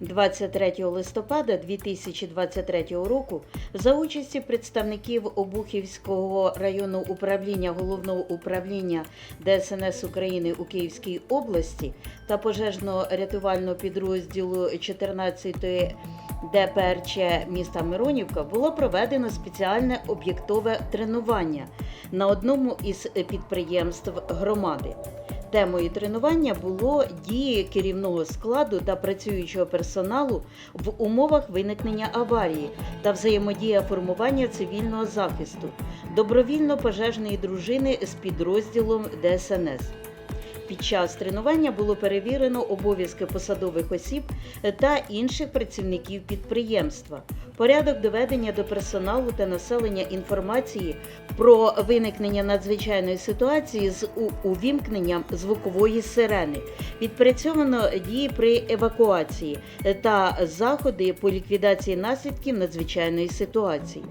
23 листопада 2023 року за участі представників Обухівського районного управління Головного управління ДСНС України у Київській області та пожежно-рятувального підрозділу 14-ї ДПРЧ міста Миронівка було проведено спеціальне об'єктове тренування на одному із підприємств громади. Темою тренування було дії керівного складу та працюючого персоналу в умовах виникнення аварії та взаємодія формування цивільного захисту добровільно-пожежної дружини з підрозділом ДСНС. Під час тренування було перевірено обов'язки посадових осіб та інших працівників підприємства, порядок доведення до персоналу та населення інформації про виникнення надзвичайної ситуації з увімкненням звукової сирени, відпрацьовано дії при евакуації та заходи по ліквідації наслідків надзвичайної ситуації.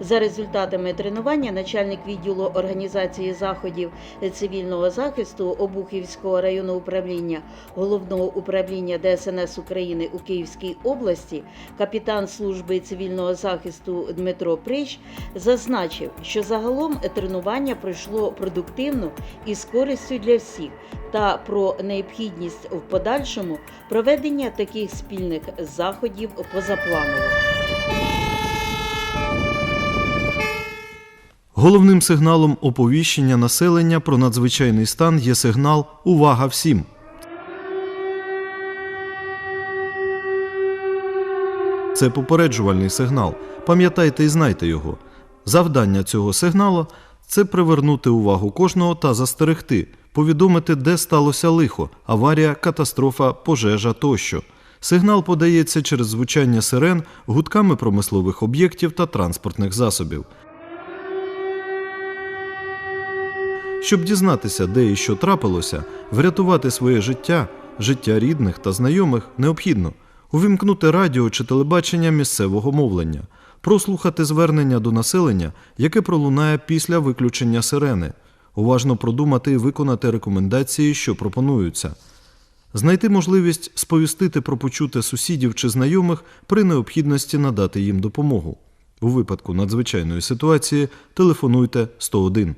За результатами тренування начальник відділу організації заходів цивільного захисту Обухівського районного управління головного управління ДСНС України у Київській області, капітан служби цивільного захисту Дмитро Прищ зазначив, що загалом тренування пройшло продуктивно і з користю для всіх, та про необхідність в подальшому проведення таких спільних заходів позапланово. Головним сигналом оповіщення населення про надзвичайний стан є сигнал Увага всім. Це попереджувальний сигнал. Пам'ятайте і знайте його. Завдання цього сигналу це привернути увагу кожного та застерегти, повідомити, де сталося лихо, аварія, катастрофа, пожежа тощо. Сигнал подається через звучання сирен гудками промислових об'єктів та транспортних засобів. Щоб дізнатися, де і що трапилося, врятувати своє життя, життя рідних та знайомих необхідно увімкнути радіо чи телебачення місцевого мовлення, прослухати звернення до населення, яке пролунає після виключення сирени, уважно продумати і виконати рекомендації, що пропонуються, знайти можливість сповістити про почуте сусідів чи знайомих при необхідності надати їм допомогу. У випадку надзвичайної ситуації телефонуйте 101.